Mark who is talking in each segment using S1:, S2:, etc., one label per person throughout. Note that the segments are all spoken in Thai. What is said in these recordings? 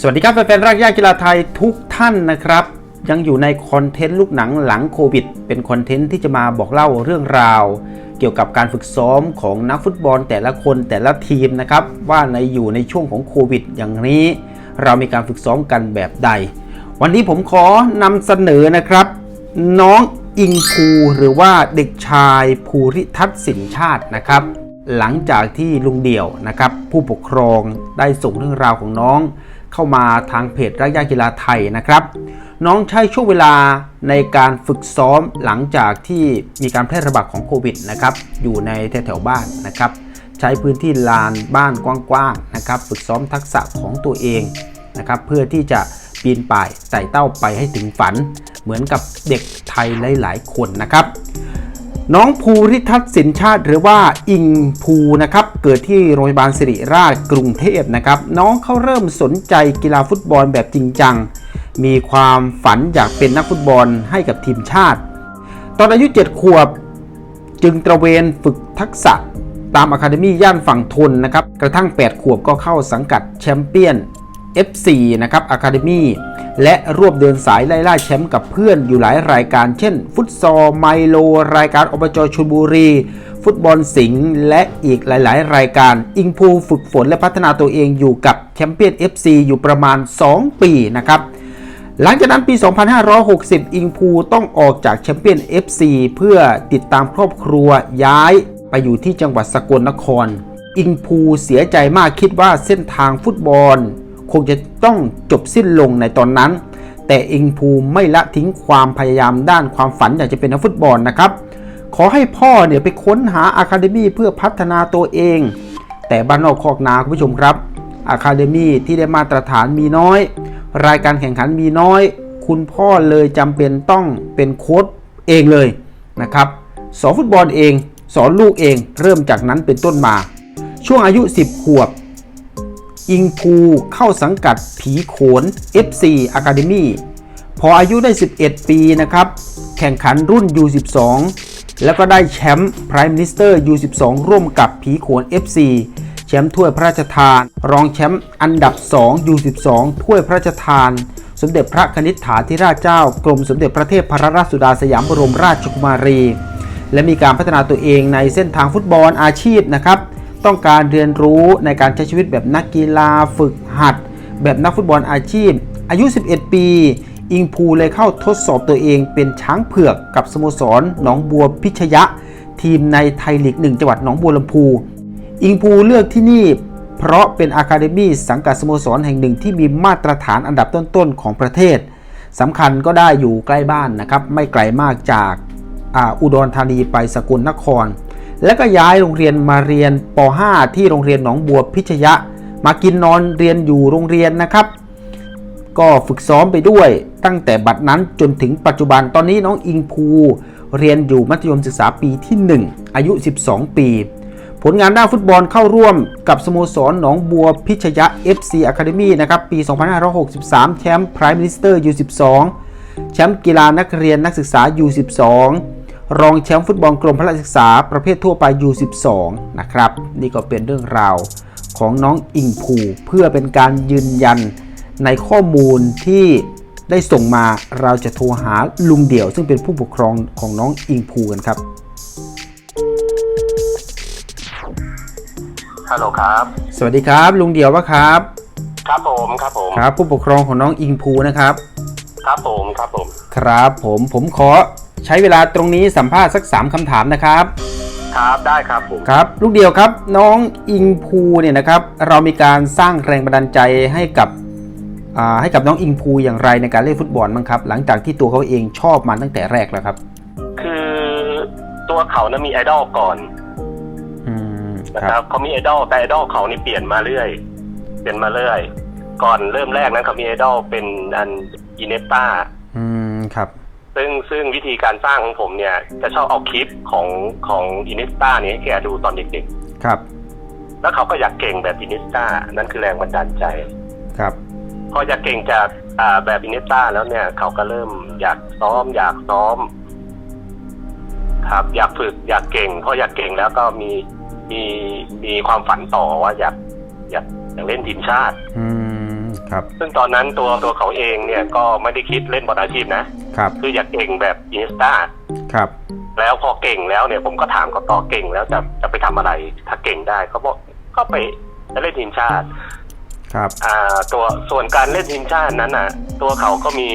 S1: สวัสดีครับแฟนๆรากหญ้ากีฬาไทยทุกท่านนะครับ ยังอยู่ในคอนเทนต์ลูกหนังหลังโควิด เป็นคอนเทนต์ที่จะมาบอกเล่าเรื่องราว เกี่ยวกับการฝึกซ้อมของนักฟุตบอลแต่ละคนแต่ละทีมนะครับ ว่าในอยู่ในช่วงของโควิด อย่างนี้ เรามีการฝึกซ้อมกันแบบใด วันนี้ผมขอนำเสนอนะครับ น้องอิงภูหรือว่าเด็กชายภูริทัศน์สินชาตินะครับ หลังจากที่ลุงเดี่ยวนะครับ ผู้ปกครองได้ส่งเรื่องราวของน้อง เข้ามาทางเพจรักยากีฬาไทยนะครับ น้องใช้ช่วงเวลาในการฝึกซ้อมหลังจากที่มีการแพร่ระบาดของโควิดนะครับอยู่ในแถวๆบ้านนะครับ ใช้พื้นที่ลานบ้านกว้างๆนะครับ ฝึกซ้อมทักษะของตัวเองนะครับ เพื่อที่จะปีนป่ายไต่เต้าไปให้ถึงฝัน เหมือนกับเด็กไทยหลาย ๆ คนนะครับ น้องภูริทัศน์สินชาติ หรือว่าอิงภูนะครับเกิดที่โรงพยาบาลสิริราชกรุงเทพนะครับน้องเขาเริ่มสนใจกีฬาฟุตบอลแบบจริงจัง มีความฝันอยากเป็นนักฟุตบอลให้กับทีมชาติ ตอนอายุ 7 ขวบ จึงตระเวนฝึกทักษะตามอะคาเดมี่ย่านฝั่งทนนะครับกระทั่ง 8 ขวบก็เข้าสังกัดแชมเปี้ยน F4 นะครับอะคาเดมีและรวบเดินสายไล่ล่าแชมป์กับเพื่อนอยู่หลายรายการเช่น ฟุตซอลไมโล รายการอบจชลบุรี ฟุตบอลสิงห์และอีกหลายๆ รายการ อิงพูฝึกฝนและพัฒนาตัวเองอยู่กับแชมเปี้ยน FC อยู่ประมาณ 2 ปีนะครับหลังจากนั้นปี 2560 อิงพูต้องออกจากแชมเปี้ยน FC เพื่อติดตามครอบครัวย้ายไปอยู่ที่จังหวัดสกลนคร อิงพูเสียใจมากคิดว่าเส้นทางฟุตบอล คงจะต้องจบสิ้นลงในตอนนั้น แต่อิงพูไม่ละทิ้งความพยายามด้านความฝันอยากจะเป็นนักฟุตบอลนะครับ ขอให้พ่อเนี่ยไปค้นหาอะคาเดมี่เพื่อพัฒนาตัวเอง แต่บ้านนอกคอกนาคุณผู้ชมครับอะคาเดมี่ที่ได้มาตรฐานมีน้อย รายการแข่งขันมีน้อย คุณพ่อเลยจำเป็นต้องเป็นโค้ชเองเลยนะครับสอนฟุตบอลเอง สอนลูกเอง เริ่มจากนั้นเป็นต้นมา ช่วงอายุ 10 ขวบ อิงภูเข้าสังกัดผีโขน FC Academy พออายุได้ 11 ปีนะครับ แข่งขันรุ่น U12 แล้วก็ได้แชมป์ Prime Minister U12 ร่วมกับผีโขน FC แชมป์ถ้วยพระราชทาน รองแชมป์อันดับ 2 U12 ถ้วยพระราชทาน สมเด็จพระคณิษฐาธิราชเจ้ากรมสมเด็จพระเทพพรราชสุดาสยามบรมราชกุมารี และมีการพัฒนาตัวเองในเส้นทางฟุตบอลอาชีพนะครับ ต้องการเรียนรู้ในการใช้ชีวิตแบบนักกีฬาฝึกหัด แบบนักฟุตบอลอาชีพ อายุ 11 ปี อิงพูเลยเข้าทดสอบตัวเองเป็นช้างเผือกกับสโมสรหนองบัวพิชยะ ทีมในไทยลีกหนึ่งจังหวัดหนองบัวลำพูอิงพูเลือกที่นี่เพราะเป็นอะคาเดมี่สังกัดสโมสรแห่งหนึ่งที่มีมาตรฐานอันดับต้นๆของประเทศสำคัญก็ได้อยู่ใกล้บ้านนะครับ ไม่ไกลมากจากออุดรธานีไปสกลนคร แล้วก็ย้ายโรงเรียนมาเรียนป .5 ที่โรงเรียนหนองบัวพิชยะ มากินนอนเรียนอยู่โรงเรียนนะครับ ก็ฝึกซ้อมไปด้วย ตั้งแต่บัดนั้นจนถึงปัจจุบันตอนนี้น้องอิงภูเรียนอยู่มัธยมศึกษาปีที่ 1 อายุ 12 ปี ผลงานด้านฟุตบอลเข้าร่วมกับสโมสรหนองบัวพิชยะ FC Academy นะครับ ปี 2563 แชมป์ Prime Minister U12 แชมป์กีฬานักเรียนนักศึกษา U12 รองแชมป์ฟุตบอลกรมพระราชศึกษาประเภททั่วไป U12 นะครับ นี่ก็เป็นเรื่องราวของน้องอิงภูเพื่อเป็นการยืนยันในข้อมูลที่ได้ส่งมาเราจะโทรหาลุงเดี่ยว ซึ่งเป็นผู้ปกครองของน้องอิงภูกันครับ
S2: ฮัลโหลครับ
S1: สวัสดีครับ ลุงเดี่ยววะครับ
S2: ครับผมครับผม
S1: ครับ ผู้ปกครองของน้องอิงภูนะครับ
S2: ครับผมครับผม
S1: ครับผมผมขอ ใช้เวลาตรงนี้สัมภาษณ์สัก 3คำถามนะครับ
S2: ครับได้ครับผม
S1: ครับ ลูกเดียวครับน้องอิงภูเนี่ยนะครับ เรามีการสร้างแรงบันดาลใจให้กับอ่าให้กับน้องอิงภูอย่างไรในการเล่นฟุตบอลบ้างครับ หลังจากที่ตัวเขาเองชอบมาตั้งแต่แรกแล้วครับ
S2: คือตัวเขานะมีไอดอลก่อน
S1: อืม
S2: นะ
S1: ค
S2: ค
S1: รั
S2: รั
S1: บบ
S2: เขามีไอดอลแต่ไอดอลเขานี่เปลี่ยนมาเรื่อย เปลี่ยนมาเรื่อย ก่อนเริ่มแรกนั้นเขามีไอดอลเป็นอันอินเนต้า
S1: อืมครับ
S2: ซึ่งซึ่งวิธีการสร้างของผมเนี่ย จะชอบเอาคลิปของของอินเนต้านี้ให้แกดูตอนเด็ก
S1: ครับ
S2: ๆแล้วเขาก็อยากเก่งแบบอินเนต้านั่นคือแรงบันดาลใจ
S1: ครับ
S2: พออยากเก่งจากอ่าแบบอินเนต้าแล้วเนี่ย เขาก็เริ่มอยากซ้อม อยากซ้อม ครับ อยากฝึกอยากเก่งพออยากเก่งแล้วก็มีมีมีความฝันต่อว่าอยากอยากอยากเล่นทีมชาติ
S1: อืม ครับ
S2: ซึ่งตอนนั้นตัวตัวเขาเองเนี่ยก็ไม่ได้คิดเล่นบอลอาชีพนะ
S1: ครับ
S2: คืออยากเก่งแบบอินสตา
S1: ครับ
S2: แล้วพอเก่งแล้วเนี่ยผมก็ถามเขาต่อเก่งแล้วจะจะไปทำอะไร ถ้าเก่งได้เขาบอกก็ไปจะเล่นทีมชาติ
S1: ครับ
S2: อ่าตัวส่วนการเล่นทีมชาตินั้นน่ะ ตัวเขาก็มี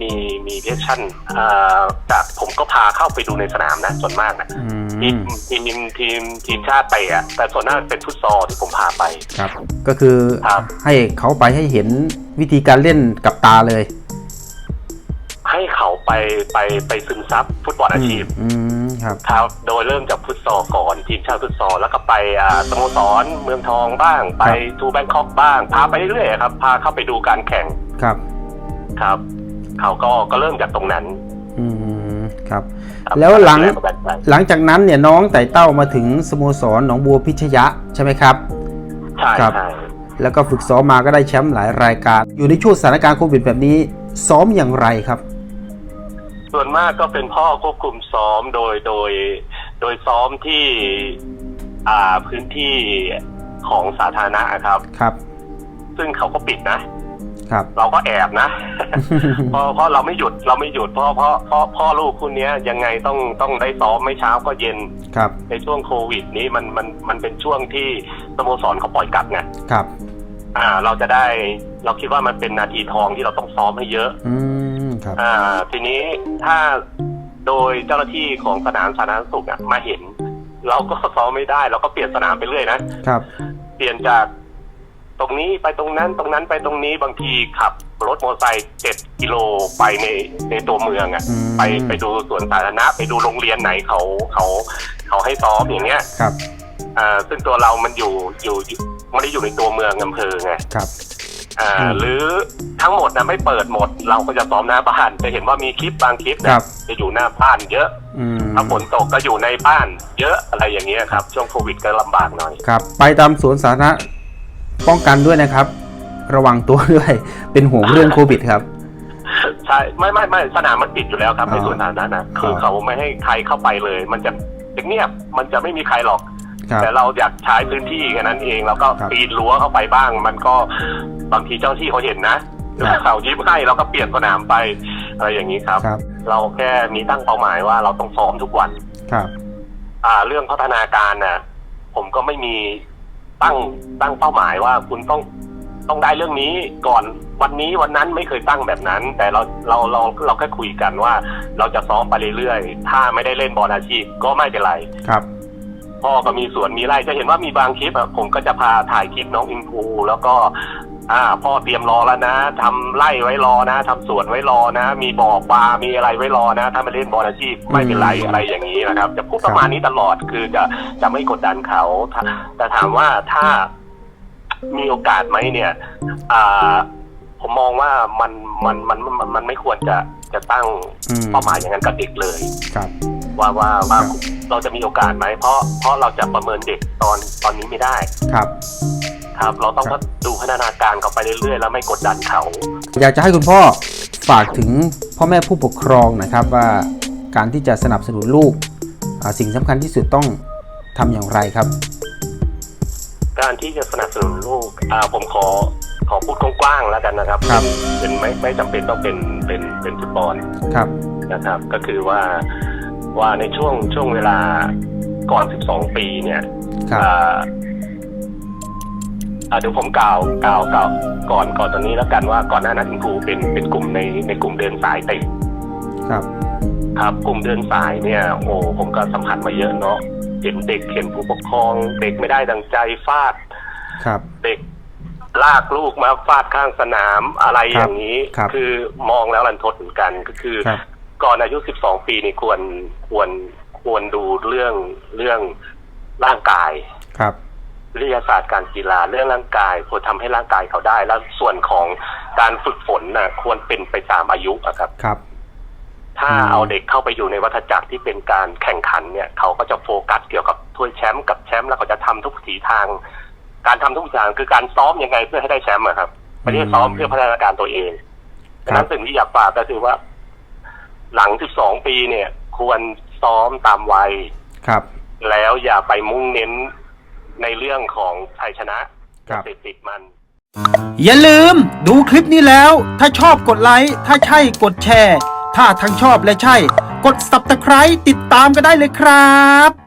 S2: มีมีเดชั่นอ่าจากผมก็พาเข้าไปดูในสนามนะส่วนมากนะ
S1: อื
S2: ทีม
S1: ม
S2: ทีมทีมทีมชาติไปอะแต่ส่วนมากเป็นฟุตซอลที่ผมพาไป
S1: ครับ ก็คือ
S2: ครับ
S1: ให้เขาไปให้เห็นวิธีการเล่นกับตาเลย
S2: ให้เขา ไปไปไปซึมซับฟุตบอลอาชีพ
S1: อืมครับ
S2: ครับโดยเริ่มจากฟุตซอลก่อนทีมชาติฟุตซอลแล้วก็ไปอ่าสโมสรเมืองทองบ้าง ไปทูแบงคอกบ้างพาไปเรื่อยๆครับพาเข้าไปดูการแข่ง
S1: ครับ
S2: ครับ เขาก็ก็เริ่มจากตรงนั้น
S1: อืมครับ
S2: ครับ
S1: แล้วหลัง
S2: แรงบันดาลใจ
S1: หลังจากนั้นเนี่ยน้องไต่เต้ามาถึงสโมสรหนองบัวพิชยะใช่ไหมครับ
S2: ใช่
S1: ครับ
S2: ใช่
S1: แล้วก็ฝึกซ้อมมาก็ได้แชมป์หลายรายการ อยู่ในช่วงสถานการณ์โควิดแบบนี้ ซ้อมอย่างไรครับ
S2: ส่วนมากก็เป็นพ่อควบคุมซ้อมโดยโดย โดยซ้อมที่อ่าพื้นที่ของสาธารณะครับ
S1: ครับ
S2: ซึ่งเขาก็ปิดนะ
S1: ครับ
S2: เราก็แอบนะ เพราะเพราะเราไม่หยุดเราไม่หยุดเพราะเพราะเพราะพ่อลูกคู่เนี้ยยังไงต้องต้องได้ซ้อมไม่เช้าก็เย็น
S1: ครับ
S2: ในช่วงโควิด นี้มันมันมันเป็นช่วงที่สโมสรเขาปล่อยกลับไง
S1: ครับ
S2: อ่า เราจะได้เราคิดว่ามันเป็นนาทีทองที่เราต้องซ้อมให้เยอะ
S1: อืม ครับ
S2: อ่าทีนี้ถ้าโดยเจ้าหน้าที่ของสนามสาธารณสุขอะมาเห็น เราก็ซ้อมไม่ได้ เราก็เปลี่ยนสนามไปเรื่อยนะ
S1: ครับ
S2: เปลี่ยนจากตรงนี้ไปตรงนั้นตรงนั้นไปตรงนี้บางทีขับรถมอเตอร์ไซค์เจ็ดกิโลไปในในตัวเมืองอะ
S1: อืม
S2: ไปไปดูสวนสาธารณะไปดูโรงเรียนไหนเขาเขาเขาให้ซ้อมอย่างเงี้ย
S1: ครับ
S2: อ่าซึ่งตัวเรามันอยู่อยู่อยู่ไม่ได้อยู่ในตัวเมืองอำเภอไง
S1: ครับ
S2: อ่า
S1: อืม
S2: หรือทั้งหมดนะไม่เปิดหมด เราก็จะซ้อมหน้าบ้านจะเห็นว่ามีคลิปบางคลิป
S1: ค
S2: เนี่
S1: รั
S2: ย
S1: บ
S2: จะอยู่หน้าบ้านเยอะ
S1: อืม
S2: ถ้าฝนตกก็อยู่ในบ้าน เยอะอะไรอย่างเงี้ยครับ ช่วงโควิดก็ลำบากหน่อย
S1: ครับ ไปตามสวนสาธารณะป้องกันด้วยนะครับ ระวังตัวด้วยเป็นห่วงเรื่องโควิดครับ
S2: ใช่ไม่ไม่ไม่สนามมันปิดอยู่แล้วครับ
S1: อ๋อ
S2: ในส่วนนั้นนะคือ
S1: ครับ
S2: เขาไม่ให้ใครเข้าไปเลย มันจะเงียบมันจะไม่มีใครหรอก
S1: ครับ
S2: แต่เราอยากใช้พื้นที่แค่นั้นเองเราก็
S1: ครับ
S2: ปีนรั้วเข้าไปบ้าง มันก็บางทีเจ้าหน้าที่เขาเห็นนะครับเขายิ้มให้เราก็เปลี่ยนสนามไปอะไรอย่างนี้ครับ
S1: ครับ
S2: เราแค่มีตั้งเป้าหมายว่าเราต้องซ้อมทุกวัน
S1: ครับ
S2: อ่า เรื่องพัฒนาการน่ะ ผมก็ไม่มีตั้งตั้งเป้าหมายว่าคุณต้องต้องได้เรื่องนี้ก่อนวันนี้วันนั้นไม่เคยตั้งแบบนั้น แต่เราเราเราเราแค่คุยกันว่า เราจะซ้อมไปเรื่อยๆ ถ้าไม่ได้เล่นบอลอาชีพก็ไม่เป็นไร
S1: ครับ
S2: พ่อก็มีสวนมีไร่จะเห็นว่ามีบางคลิปอะผมก็จะพาถ่ายคลิปน้องอินฟูแล้วก็ อ่า พ่อเตรียมรอแล้วนะทำไร่ไว้รอนะทำสวนไว้รอนะ มีบ่อปลา มีอะไรไว้รอนะ ถ้ามาเล่นบอลอาชีพไม่เป็นไร
S1: อืม
S2: อะไรอย่างนี้นะครับ จะพูดประมาณนี้ตลอดคือจะจะไม่กดดันเขาถ้าแต่ถามว่าถ้ามีโอกาสไหมเนี่ย อ่าผมมองว่ามันมันมันมันมันไม่ควรจะจะตั้ง
S1: อืม
S2: เป้าหมายอย่างนั้นกับเด็กเลย
S1: ครับ
S2: ว่าว่าว่า
S1: ครับ
S2: เราจะมีโอกาสไหมเพราะเพราะเราจะประเมินเด็กตอนตอนนี้ไม่ได้
S1: ครับ
S2: ครับ เราต้อง
S1: ครับ
S2: ดูพัฒนาการเขาไปเรื่อยๆ แล้วไม่กดดันเขา
S1: อยากจะให้คุณพ่อฝากถึงพ่อแม่ผู้ปกครองนะครับว่าการที่จะสนับสนุนลูกอ่าสิ่งสำคัญที่สุดต้องทำอย่างไรครับ
S2: การที่จะสนับสนุนลูกอ่าผมขอขอพูดกว้างๆแล้วกันนะครับ
S1: ครับ
S2: เป็นไม่ไม่จำเป็นต้องเป็นเป็นเป็นฟุตบอล
S1: ครับ
S2: นะครับ ก็คือว่า ว่าในช่วงช่วงเวลาก่อน 12 ปีเนี่ย
S1: ครับ
S2: อ่าอ่าเดี๋ยวผมกล่าวกล่าวกล่าวก่อนก่อนตอนนี้แล้วกันว่าก่อนหน้านั้นคุณครูเป็นเป็นกลุ่มในในกลุ่มเดินสายติด
S1: ครับ
S2: ครับกลุ่มเดินสายเนี่ย โอ้ผมก็สัมผัสมาเยอะเนาะเห็นเด็กเห็นผู้ปกครอง เด็กไม่ได้ดังใจฟาด
S1: ครับ
S2: เด็กลากลูกมาฟาดข้างสนามอะไรอย่างนี้
S1: ครับ
S2: อมองแล้วรันทดเหมือนกันก็คือ
S1: ครับ
S2: ก่อนอายุ12ปีนี่ควรควรควรดูเรื่องเรื่องร่างกาย
S1: ครับ
S2: วิทยาศาสตร์การกีฬาเรื่องร่างกายควรทำให้ร่างกายเขาได้ แล้วส่วนของการฝึกฝนน่ะ ควรเป็นไปตามอายุอะครับ
S1: ครับ
S2: ถ้า
S1: อืม
S2: เอาเด็กเข้าไปอยู่ในวัฏจักรที่เป็นการแข่งขันเนี่ย เขาก็จะโฟกัสเกี่ยวกับถ้วยแชมป์กับแชมป์แล้วก็จะทำทุกทีทาง การทำทุกอย่างคือการซ้อมยังไงเพื่อให้ได้แชมป์อะครับไม่ได้ซ้อมเพื่อพัฒนาการตัวเองดังนั้นสิ่งที่อยากฝากก็คือว่า หลัง 12 ปีเนี่ย ควรซ้อมตามวัย
S1: ครับ
S2: แล้วอย่าไปมุ่งเน้นในเรื่องของชัยชนะ
S1: ครับ
S2: ติดติดมัน
S1: อย่าลืมดูคลิปนี้แล้ว ถ้าชอบกดไลค์ ถ้าใช่กดแชร์ ถ้าทั้งชอบและใช่ กด Subscribe ติดตามก็ได้เลยครับ